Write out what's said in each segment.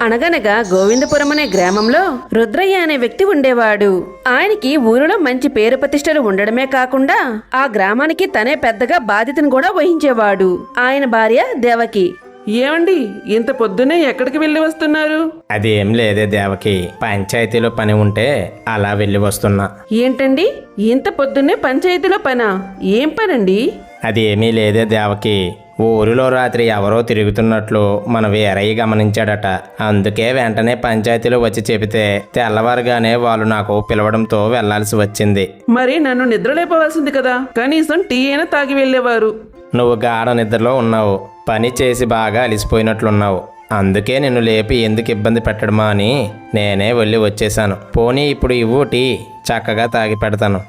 అనగనగా గోవిందపురం అనే గ్రామంలో రుద్రయ్య అనే వ్యక్తి ఉండేవాడు. ఆయనకి ఊరిలో మంచి పేరు ప్రతిష్టలు ఉండడమే కాకుండా ఆ గ్రామానికి తనే పెద్దగా బాధ్యతను కూడా వహించేవాడు. ఆయన భార్య దేవకి. ఏమండి ఇంత పొద్దునే ఎక్కడికి వెళ్ళి వస్తున్నారు? అదేం లేదే దేవకి. పంచాయతీలో పని ఉంటే అలా వెళ్ళి వస్తున్నా. ఏంటండి ఇంత పొద్దున్నే పంచాయతీలో పనా? ఏం పనండి? అదేమీ లేదే దేవకి. ఊరిలో రాత్రి ఎవరో తిరుగుతున్నట్లు మన వీరయ్య గమనించాడట. అందుకే వెంటనే పంచాయతీలో వచ్చి చెబితే తెల్లవారుగానే వాళ్ళు నాకు పిలవడంతో వెళ్ళాల్సి వచ్చింది. మరి నన్ను నిద్ర లేపవలసింది కదా? కనీసం టీ అయినా తాగి వెళ్ళేవారు. నువ్వు గాఢ నిద్రలో ఉన్నావు. పని చేసి బాగా అలిసిపోయినట్లున్నావు. అందుకే నిన్ను లేపి ఎందుకు ఇబ్బంది పెట్టడమా అని నేనే వెళ్ళి వచ్చేసాను పోనీ ఇప్పుడు ఇవ్వు టీ. చక్కగా తాగి పెడతాను.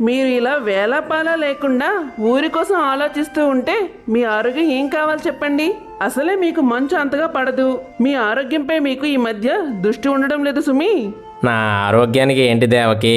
మీరు ఇలా వేలాపాలా లేకుండా ఊరి కోసం ఆలోచిస్తూ ఉంటే మీ ఆరోగ్యం ఏం కావాలి చెప్పండి? అసలే మీకు మంచు అంతగా పడదు. మీ ఆరోగ్యంపై మీకు ఈ మధ్య దృష్టి ఉండడం లేదు సుమి. నా ఆరోగ్యానికి ఏంటి దేవకి?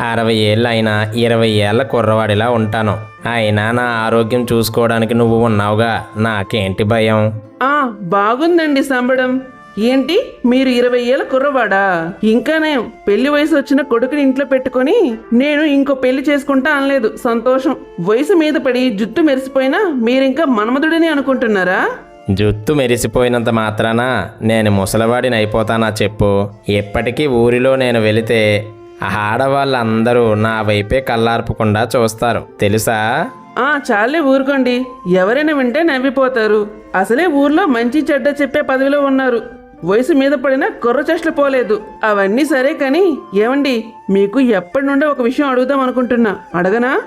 అరవై ఏళ్ళు అయినా ఇరవై ఏళ్ళ కుర్రవాడిలా ఉంటాను. అయినా నా ఆరోగ్యం చూసుకోవడానికి నువ్వు ఉన్నావుగా నాకేంటి భయం? ఆ బాగుందండి సంబడం. ఏంటి? మీరు ఇరవై ఏళ్ళ కుర్రవాడా? ఇంకానే పెళ్ళి వయసు వచ్చిన కొడుకుని ఇంట్లో పెట్టుకొని నేను ఇంకో పెళ్ళి చేసుకుంటా అనలేదు. సంతోషం. వయసు మీద పడి జుట్టు మెరిసిపోయినా మీరింకా మన్మధుడని అనుకుంటున్నారా? జుత్తు మెరిసిపోయినంత మాత్రాన నేను ముసలివాడిని అయిపోతానా చెప్పు. ఎప్పటికీ ఊరిలో నేను వెళితే ఆడవాళ్ళందరూ నా వైపే కళ్ళార్పకుండా చూస్తారు. తెలుసా? ఆ చాలే ఊరుకోండి. ఎవరైనా వింటే నవ్విపోతారు. అసలే ఊర్లో మంచి చెడ్డ చెప్పే పదవిలో ఉన్నారు. వయసు మీద పడిన కుర్ర చెట్లు పోలేదు. అవన్నీ సరే కానీ ఏమండి మీకు ఎప్పటి నుండో ఒక విషయం అడుగుదాం అనుకుంటున్నా. అడగనా?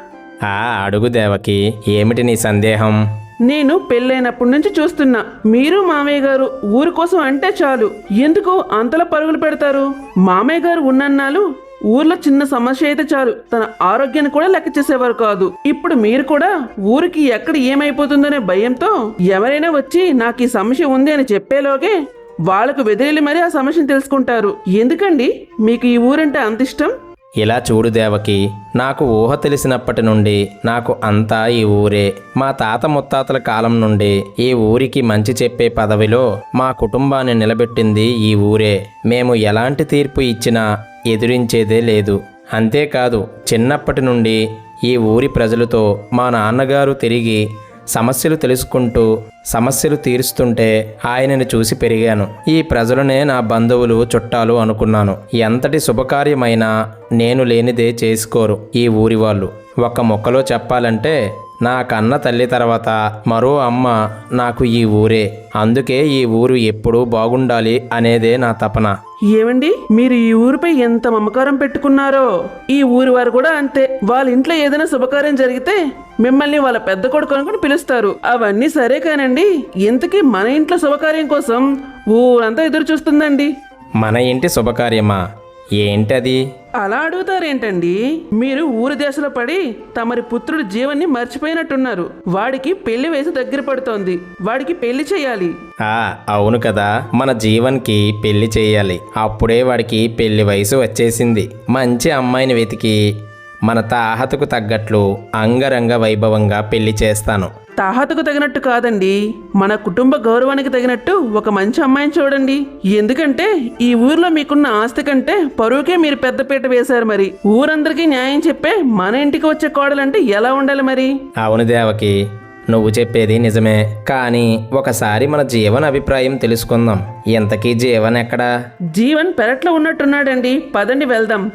ఆ అడుగు దేవకి. ఏమిటి నీ సందేహం? నేను పెళ్ళైనప్పటి నుంచి చూస్తున్నా. మీరు మామయ్య గారు ఊరి కోసం అంటే చాలు. ఎందుకు అంతలా పరుగులు పెడతారు? మామయ్య గారు ఉన్నన్నాళ్ళు ఊర్లో చిన్న సమస్య అయితే చాలు. తన ఆరోగ్యాన్ని కూడా లెక్క చేసేవారు కాదు. ఇప్పుడు మీరు కూడా ఊరికి ఎక్కడ ఏమైపోతుందనే భయంతో ఎవరైనా వచ్చి నాకు ఈ సమస్య ఉంది అని చెప్పేలోగే వాళ్ళకు వెదిలి మరీ ఆ సమస్యను తెలుసుకుంటారు. ఎందుకండి? మీకు ఈ ఊరంటే అంత ఇష్టం? ఇలా చూడు దేవకి నాకు ఊహ తెలిసినప్పటి నుండి నాకు అంతా ఈ ఊరే. మా తాత ముత్తాతల కాలం నుండి ఈ ఊరికి మంచి చెప్పే పదవిలో మా కుటుంబాన్ని నిలబెట్టింది ఈ ఊరే. మేము ఎలాంటి తీర్పు ఇచ్చినా ఎదురించేదే లేదు. అంతేకాదు చిన్నప్పటి నుండి ఈ ఊరి ప్రజలతో మా నాన్నగారు తిరిగి సమస్యలు తెలుసుకుంటూ సమస్యలు తీరుస్తుంటే ఆయనను చూసి పెరిగాను. ఈ ప్రజలనే నా బంధువులు చుట్టాలు అనుకున్నాను. ఎంతటి శుభకార్యమైనా నేను లేనిదే చేసుకోరు ఈ ఊరి వాళ్ళు ఒక మొక్కలో చెప్పాలంటే నా కన్న తల్లి తర్వాత మరో అమ్మ నాకు ఈ ఊరే. అందుకే ఈ ఊరు ఎప్పుడూ బాగుండాలి అనేదే నా తపన. ఏమండి? మీరు ఈ ఊరిపై ఎంత మమకారం పెట్టుకున్నారో? ఈ ఊరి వారు కూడా అంతే. వాళ్ళ ఇంట్లో ఏదైనా శుభకార్యం జరిగితే మిమ్మల్ని వాళ్ళ పెద్ద కొడుకు అనుకుని పిలుస్తారు. అవన్నీ సరే కానండి. ఇంతకీ మన ఇంట్లో శుభకార్యం కోసం ఊరంతా ఎదురు చూస్తుందండి. మన ఇంటి శుభకార్యమా? ఏంటది? అలా అడుగుతారేంటండి? మీరు ఊరి దేశంలో పడి తమరి పుత్రుడి జీవన్ని మర్చిపోయినట్టున్నారు. వాడికి పెళ్ళి వయసు దగ్గర పడుతోంది. వాడికి పెళ్ళి చేయాలి. ఆ అవును కదా. మన జీవన్కి పెళ్ళి చేయాలి. అప్పుడే వాడికి పెళ్ళి వయసు వచ్చేసింది. మంచి అమ్మాయిని వెతికి మన తాహతకు తగ్గట్లు అంగరంగ వైభవంగా పెళ్ళి చేస్తాను. తాహతకు తగినట్టు కాదండి. మన కుటుంబ గౌరవానికి తగినట్టు ఒక మంచి అమ్మాయిని చూడండి. ఎందుకంటే ఈ ఊర్లో మీకున్న ఆస్తి కంటే పరువుకే మీరు పెద్దపీట వేశారు మరి. ఊరందరికీ న్యాయం చెప్పే మన ఇంటికి వచ్చే కోడలంటే ఎలా ఉండాలి మరి? అవును దేవకి నువ్వు చెప్పేది నిజమే. కానీ ఒకసారి మన జీవన్ అభిప్రాయం తెలుసుకుందాం. ఇంతకీ జీవన్ ఎక్కడా? జీవన్ పెరట్లో ఉన్నట్టున్నాడండి. పదండి వెళ్దాం.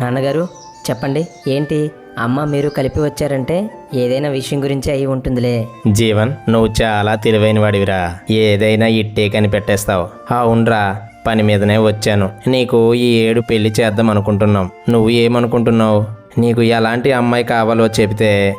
నాన్నగారు చెప్పండి ఏంటి? అమ్మ మీరు కలిపి వచ్చారంటే ఏదైనా విషయం గురించి అయి ఉంటుందిలే. జీవన్ నువ్వు చాలా తెలివైన వాడివిరా ఏదైనా ఇట్టే కనిపెట్టేస్తావు. అవునరా పని మీదనే వచ్చాను. నీకు ఈ ఏడు పెళ్ళి చేద్దాం అనుకుంటున్నాం. నువ్వు ఏమనుకుంటున్నావు? నీకు ఎలాంటి అమ్మాయి కావాలో చెబితే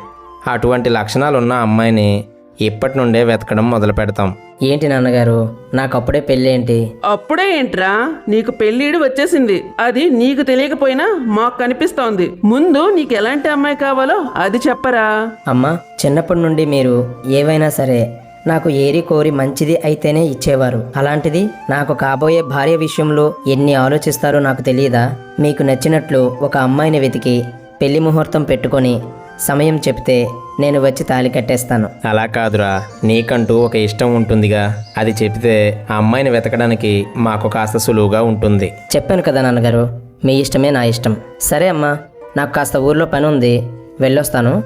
అటువంటి లక్షణాలున్న అమ్మాయిని ఇప్పటి నుండే వెతకడం మొదలు పెడతాం ఏంటి నాన్నగారు? నాకు అప్పుడే పెళ్ళేంటి? అప్పుడే ఏంట్రా? నీకు పెళ్ళిడు వచ్చేసింది. అది నీకు తెలియకపోయినా మాకు కనిపిస్తోంది. ముందు నీకు ఎలాంటి అమ్మాయి కావాలో అది చెప్పరా. అమ్మ చిన్నప్పటి నుండి మీరు ఏవైనా సరే నాకు ఏరి కోరి మంచిది అయితేనే ఇచ్చేవారు. అలాంటిది నాకు కాబోయే భార్య విషయంలో ఎన్ని ఆలోచిస్తారో నాకు తెలియదా? మీకు నచ్చినట్లు ఒక అమ్మాయిని వెతికి పెళ్ళి ముహూర్తం పెట్టుకొని సమయం చెప్తే నేను వచ్చి తాళి కట్టేస్తాను. అలా కాదురా నీకంటూ ఒక ఇష్టం ఉంటుందిగా. అది చెబితే ఆ అమ్మాయిని వెతకడానికి మాకు కాస్త సులువుగా ఉంటుంది. చెప్పాను కదా నాన్నగారు మీ ఇష్టమే నా ఇష్టం. సరే అమ్మా నాకు కాస్త ఊర్లో పని ఉంది. వెళ్ళొస్తాను.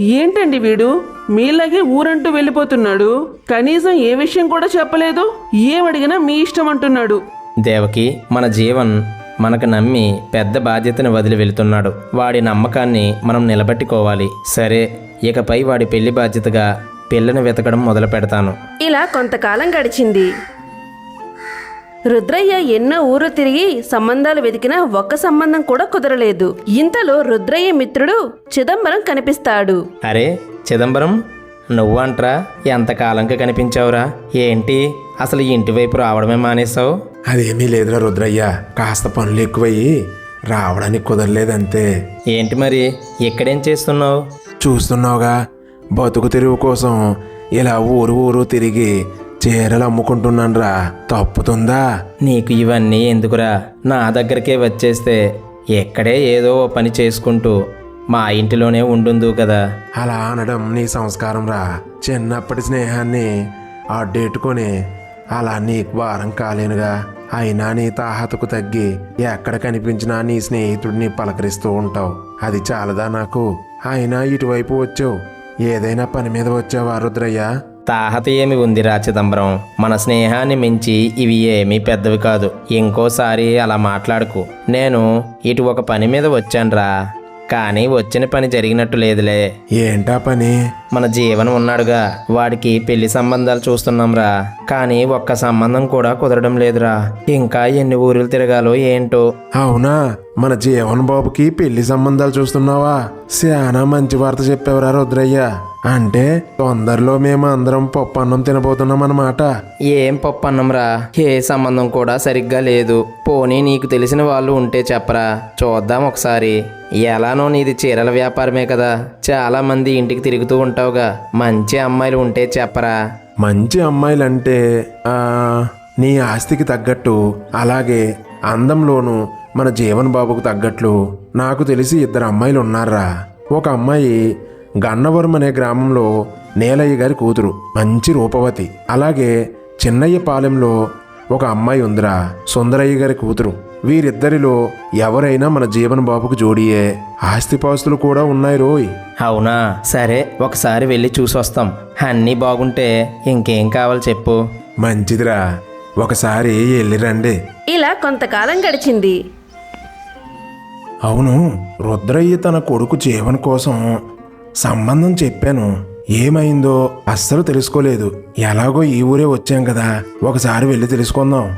ఏంటండి వీడు? మీలాగే ఊరంటూ వెళ్ళిపోతున్నాడు. కనీసం ఏ విషయం కూడా చెప్పలేదు. ఏమడిగినా మీ ఇష్టం అంటున్నాడు. దేవకి మన జీవన్ మనకు నమ్మి పెద్ద బాధ్యతను వదిలి వెళుతున్నాడు. వాడి నమ్మకాన్ని మనం నిలబెట్టుకోవాలి. సరే ఇకపై వాడి పెళ్ళి బాధ్యతగా పిల్లని వెతకడం మొదలు పెడతాను. ఇలా కొంతకాలం గడిచింది. రుద్రయ్య ఎన్నో ఊరు తిరిగి సంబంధాలు వెతికినా ఒక్క సంబంధం కూడా కుదరలేదు. ఇంతలో రుద్రయ్య మిత్రుడు చిదంబరం కనిపిస్తాడు. అరే చిదంబరం? నువ్వంట్రా ఎంతకాలంకి కనిపించావురా? ఏంటి? అసలు ఇంటి వైపు రావడమే మానేశావు? అదేమీ లేదురా రుద్రయ్య కాస్త పనులు ఎక్కువయ్యి రావడానికి కుదరలేదంతే. ఏంటి మరి? ఇక్కడేం చేస్తున్నావు? చూస్తున్నావుగా బతుకు తెరువు కోసం ఇలా ఊరు ఊరు తిరిగి చీరలు అమ్ముకుంటున్నానురా. తప్పుతుందా? నీకు ఇవన్నీ ఎందుకురా? నా దగ్గరికే వచ్చేస్తే ఎక్కడే ఏదో పని చేసుకుంటూ మా ఇంటిలోనే ఉండుందు కదా. అలా అనడం నీ సంస్కారం రా. చిన్నప్పటి స్నేహాన్ని అడ్డెట్టుకొని అలా నీకు భారం కాలేనుగా. అయినా నీ తాహతకు తగ్గి ఎక్కడ కనిపించినా నీ స్నేహితుడిని పలకరిస్తూ ఉంటావు. అది చాలదా నాకు? అయినా ఇటువైపు వచ్చావు. ఏదైనా పని మీద వచ్చావా రుద్రయ్య? తాహత ఏమి ఉందిరా చిదంబరం. మన స్నేహాన్ని మించి ఇవి ఏమీ పెద్దవి కాదు. ఇంకోసారి అలా మాట్లాడుకు. నేను ఇటు ఒక పని మీద వచ్చానురా. కానీ వచ్చిన పని జరిగినట్టు లేదులే. ఏంటా పని? మన జీవన్ ఉన్నాడుగా. వాడికి పెళ్ళి సంబంధాలు చూస్తున్నాంరా. కానీ ఒక్క సంబంధం కూడా కుదరడం లేదురా. ఇంకా ఎన్ని ఊరులు తిరగాలో ఏంటో. అవునా? మన జీవన్ బాబుకి పెళ్ళి సంబంధాలు చూస్తున్నావా? శానా మంచి వార్త చెప్పావురా రుద్రయ్య. అంటే తొందరలో మేము అందరం పప్పు అన్నం తినబోతున్నాం అన్నమాట. ఏం పప్పు అన్నంరా ఏ సంబంధం కూడా సరిగ్గా లేదు. పోనీ నీకు తెలిసిన వాళ్ళు ఉంటే చెప్పరా. చూద్దాం ఒకసారి. ఎలానో నీది చీరల వ్యాపారమే కదా. చాలా మంది ఇంటికి తిరుగుతూ ఉంటావుగా. మంచి అమ్మాయిలు ఉంటే చెప్పరా? మంచి అమ్మాయిలంటే ఆ, నీ ఆస్తికి తగ్గట్టు అలాగే అందంలోనూ మన జీవన్ బాబుకు తగ్గట్లు. నాకు తెలిసి ఇద్దరు అమ్మాయిలు ఉన్నారా ఒక అమ్మాయి గన్నవరం అనే గ్రామంలో నేలయ్య గారి కూతురు మంచి రూపవతి. అలాగే చిన్నయ్య పాలెంలో ఒక అమ్మాయి ఉందిరా సుందరయ్య గారి కూతురు. వీరిద్దరిలో ఎవరైనా మన జీవన్ బాబుకు జోడియే ఆస్తిపాస్తులు కూడా ఉన్నాయి రోయ్. అవునా? సరే ఒకసారి వెళ్ళి చూసొస్తాం. అన్నీ బాగుంటే ఇంకేం కావాలి చెప్పు. మంచిదిరా. ఒకసారి వెళ్ళిరండి ఇలా కొంతకాలం గడిచింది. అవును రుద్రయ్య తన కొడుకు జీవన్ కోసం సంబంధం చెప్పాను. ఏమైందో అస్సలు తెలుసుకోలేదు. ఎలాగో ఈ ఊరే వచ్చాం కదా. ఒకసారి వెళ్ళి తెలుసుకుందాం.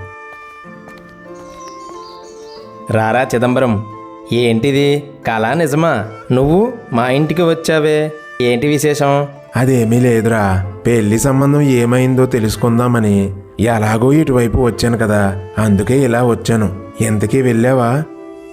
రారా చిదంబరం ఏంటిది? కళా నిజమా? నువ్వు మా ఇంటికి వచ్చావే. ఏంటి విశేషం? అదేమీ లేదురా. పెళ్ళి సంబంధం ఏమైందో తెలుసుకుందామని. ఎలాగో ఇటువైపు వచ్చాను కదా. అందుకే ఇలా వచ్చాను. ఎంతకీ వెళ్ళావా?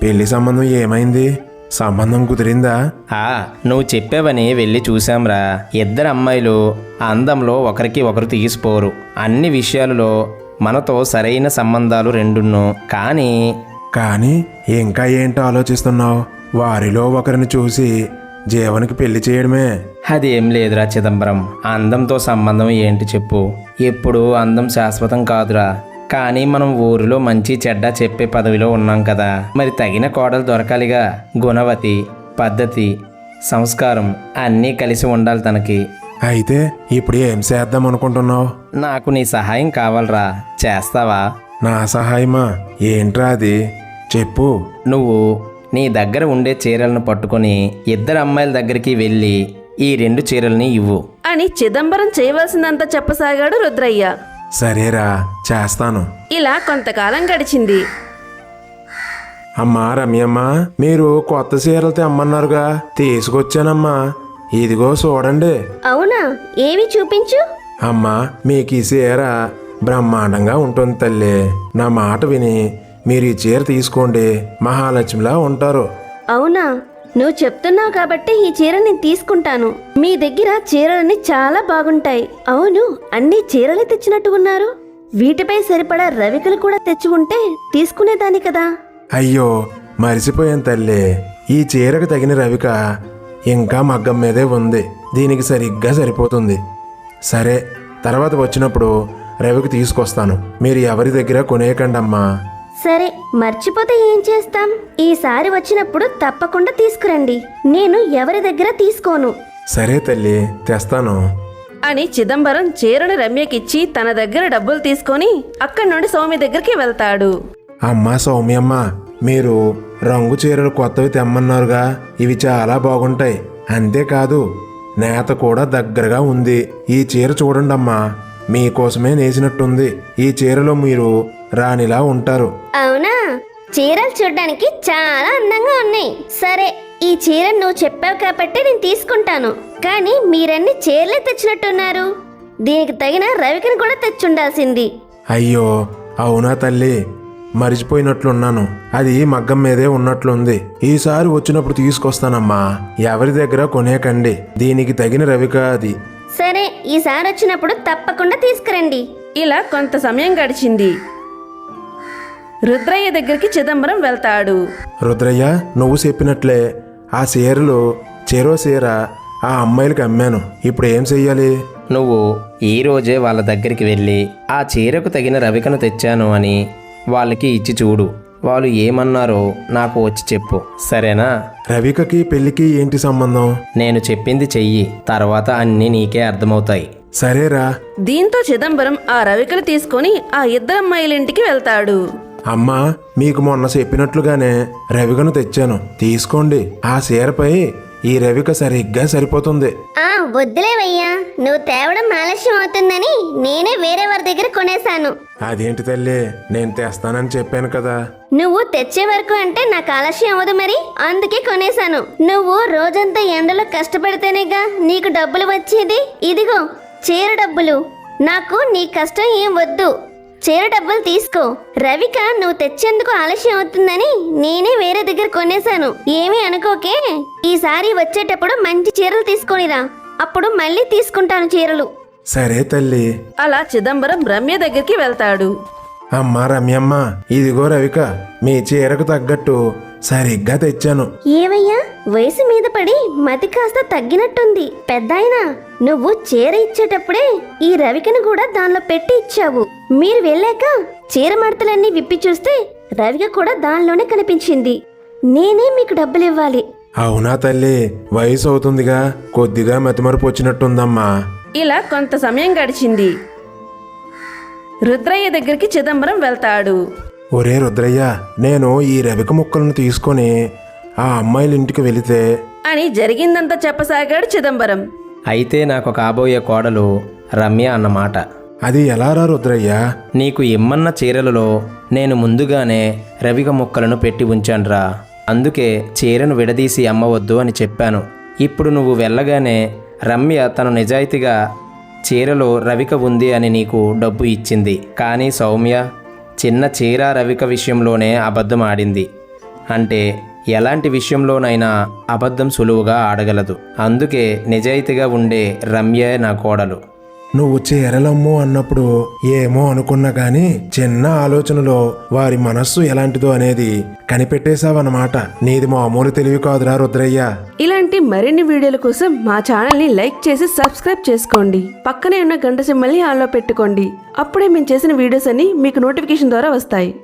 పెళ్ళి సంబంధం ఏమైంది? సంబంధం కుదిరిందా? ఆ నువ్వు చెప్పావని వెళ్ళి చూశాంరా. ఇద్దరు అమ్మాయిలు అందంలో ఒకరికి ఒకరు తీసిపోరు. అన్ని విషయాలలో మనతో సరైన సంబంధాలు రెండున్నో. కానీ కానీ ఇంకా ఏంటో ఆలోచిస్తున్నావు? వారిలో ఒకరిని చూసి జీవనికి పెళ్ళి చేయడమే. అదేం లేదురా చిదంబరం. అందంతో సంబంధం ఏంటి చెప్పు. ఎప్పుడు అందం శాశ్వతం కాదురా. కానీ మనం ఊరిలో మంచి చెడ్డ చెప్పే పదవిలో ఉన్నాం కదా. మరి తగిన కోడలు దొరకాలిగా. గుణవతి పద్ధతి సంస్కారం అన్నీ కలిసి ఉండాలి తనకి. అయితే ఇప్పుడు ఏం చేద్దాం అనుకుంటున్నావు? నాకు నీ సహాయం కావాలరా. చేస్తావా? నా సహాయమా ఏంట్రా అది? చెప్పు. నువ్వు నీ దగ్గర ఉండే చీరలను పట్టుకొని ఇద్దరు అమ్మాయిల దగ్గరికి వెళ్ళి ఈ రెండు చీరల్ని ఇవ్వు. అని చిదంబరం చేయవలసిందంతా చెప్పసాగాడు రుద్రయ్య. సరేరా చేస్తాను. ఇలా కొంతకాలం గడిచింది. అమ్మా రమ్యమ్మ మీరు కొత్త చీరలు తెమ్మన్నారుగా. తీసుకొచ్చానమ్మా. ఇదిగో చూడండి. అవునా? ఏవి చూపించు? అమ్మా మీకు ఈ చీర బ్రహ్మాండంగా ఉంటుంది తల్లి. నా మాట విని మీరు ఈ చీర తీసుకోండి. మహాలక్ష్మిలా ఉంటారు. అవునా? నువ్వు చెప్తున్నావు కాబట్టి ఈ చీర నేను తీసుకుంటాను. మీ దగ్గర చీరలన్నీ చాలా బాగుంటాయి. అవును అన్ని చీరలే తెచ్చినట్టు ఉన్నారు. వీటిపై సరిపడా రవికలు కూడా తెచ్చి ఉంటే తీసుకునేదాన్ని కదా. అయ్యో మరిసిపోయాను తల్లి. ఈ చీరకు తగిన రవిక ఇంకా మగ్గం మీదే ఉంది. దీనికి సరిగ్గా సరిపోతుంది. సరే తర్వాత వచ్చినప్పుడు రవికి తీసుకొస్తాను. మీరు ఎవరి దగ్గర కొనేయకండమ్మా. సరే మర్చిపోతే ఏం చేస్తాం? ఈసారి వచ్చినప్పుడు తప్పకుండా తీసుకురండి. నేను ఎవరి దగ్గర తీసుకోను. సరే తల్లి తెస్తాను. అని చిదంబరం చీరను రమ్యకిచ్చి తన దగ్గర డబ్బులు తీసుకొని అక్కడి నుండి సౌమ్య దగ్గరికి వెళ్తాడు. అమ్మా సౌమ్యమ్మ మీరు రంగు చీరలు కొత్తవి తెమ్మన్నారుగా. ఇవి చాలా బాగుంటాయి. అంతేకాదు నేత కూడా దగ్గరగా ఉంది. ఈ చీర చూడండమ్మా. మీకోసమే నేసినట్టుంది. ఈ చీరలో మీరు రాణిలా ఉంటారు. అవునా? చీరలు చూడడానికి చాలా అందంగా ఉన్నాయి. సరే ఈ చీర నువ్వు చెప్పావు కాబట్టి నేను తీసుకుంటాను. కానీ మీరన్ని చీరలే తెచ్చినట్టున్నారు? దీనికి తగిన రవికని కూడా తెచ్చుండాల్సింది. అయ్యో అవునా తల్లి? మరిచిపోయినట్లున్నాను. అది మగ్గం మీదే ఉన్నట్లుంది. ఈసారి వచ్చినప్పుడు తీసుకొస్తానమ్మా. ఎవరి దగ్గర కొనేకండి. దీనికి తగిన రవిక అది. సరే ఈసారి వచ్చినప్పుడు తప్పకుండా తీసుకురండి. ఇలా కొంత సమయం గడిచింది. రుద్రయ్య దగ్గరికి చిదంబరం వెళ్తాడు. రుద్రయ్య నువ్వు చెప్పినట్లే ఆ చీరలు చెరో చీర ఆ అమ్మాయిలకి అమ్మాను. ఇప్పుడు ఏం చెయ్యాలి? నువ్వు ఈ రోజే వాళ్ళ దగ్గరికి వెళ్ళి ఆ చీరకు తగిన రవికను తెచ్చాను అని వాళ్ళకి ఇచ్చి చూడు. వాళ్ళు ఏమన్నారో నాకు వచ్చి చెప్పు. సరేనా? రవికకి పెళ్ళికి ఏంటి సంబంధం? నేను చెప్పింది చెయ్యి తర్వాత అన్నీ నీకే అర్థమవుతాయి. సరేరా. దీంతో చిదంబరం ఆ రవికను తీసుకొని ఆ ఇద్దరు అమ్మాయిల ఇంటికి వెళ్తాడు. అమ్మా మీకు మొన్న చెప్పినట్లుగానే రవికను తెచ్చాను. తీసుకోండి. ఆ చీరపై ఈ రవిక సరిగ్గా సరిపోతుంది. ఆ వద్దులేవయ్యా. నువ్వు తేవడం ఆలస్యం అవుతుందని నేనే వేరే వారి దగ్గర కొనేశాను. అదేంటి తల్లి? నేను తెస్తానని చెప్పాను కదా. నువ్వు తెచ్చే వరకు అంటే నాకు ఆలస్యం అవ్వదు మరి. అందుకే కొనేశాను. నువ్వు రోజంతా ఎండలో కష్టపడితేనేగా నీకు డబ్బులు వచ్చేది? ఇదిగో చీర డబ్బులు. నాకు నీ కష్టం ఏం వద్దు. చీర డబ్బులు తీసుకో. రవిక నువ్వు తెచ్చేందుకు ఆలస్యం అవుతుందని నేనే వేరే దగ్గర కొనేశాను. ఏమీ అనుకోకే. ఈసారి వచ్చేటప్పుడు మంచి చీరలు తీసుకొనిరా. అప్పుడు మళ్ళీ తీసుకుంటాను చీరలు. సరే తల్లి. అలా చిదంబరం రమ్య దగ్గరికి వెళ్తాడు. అమ్మా రమ్యమ్మ ఇదిగో రవిక మీ చీరకు తగ్గట్టు సరిగ్గా తెచ్చాను. ఏవయ్యా వయసు మీద పడి మతి కాస్త తగ్గినట్టుంది. పెద్దాయనా నువ్వు చీర ఇచ్చేటప్పుడే ఈ రవికను కూడా దానిలో పెట్టి ఇచ్చావు. మీరు వెళ్ళాక చీర మడతలన్నీ విప్పి చూస్తే రవిక కూడా దానిలోనే కనిపించింది. నేనే మీకు డబ్బులు ఇవ్వాలి అవునా తల్లి వయసు అవుతుందిగా. కొద్దిగా మతిమరుపు వచ్చినట్టుందమ్మా. ఇలా కొంత సమయం గడిచింది. రుద్రయ్య దగ్గరికి చిదంబరం వెళ్తాడు. ఒరే రుద్రయ్య నేను ఈ రవిక ముక్కలను తీసుకొని ఆ అమ్మాయిల ఇంటికి వెళితే అని జరిగిందంతా చెప్పసాగాడు చిదంబరం. అయితే నాకు కాబోయే కోడలు రమ్య అన్నమాట. అది ఎలారా రుద్రయ్య? నీకు ఇమ్మన్న చీరలలో నేను ముందుగానే రవిక ముక్కలను పెట్టి ఉంచానురా. అందుకే చీరను విడదీసి అమ్మవద్దు అని చెప్పాను. ఇప్పుడు నువ్వు వెళ్ళగానే రమ్య తను నిజాయితీగా చీరలో రవిక ఉంది అని నీకు డబ్బు ఇచ్చింది. కానీ సౌమ్య చిన్న చీర రవిక విషయంలోనే అబద్ధం ఆడింది. అంటే ఎలాంటి విషయంలోనైనా అబద్ధం సులువుగా ఆడగలదు. అందుకే నిజాయితీగా ఉండే రమ్యే నా కోడలు. నువ్వు చీరలమ్ము అన్నప్పుడు ఏమో అనుకున్నా గాని చిన్న ఆలోచనలో వారి మనస్సు ఎలాంటిదో అనేది కనిపెట్టేశావన్నమాట. నీది మామూలు తెలివి కాదురా రుద్రయ్య. ఇలాంటి మరిన్ని వీడియోల కోసం మా ఛానల్ని లైక్ చేసి సబ్స్క్రైబ్ చేసుకోండి. పక్కనే ఉన్న గంట సిమ్మల్ని ఆన్లో పెట్టుకోండి. అప్పుడే మేము చేసిన వీడియోస్ అన్ని మీకు నోటిఫికేషన్ ద్వారా వస్తాయి.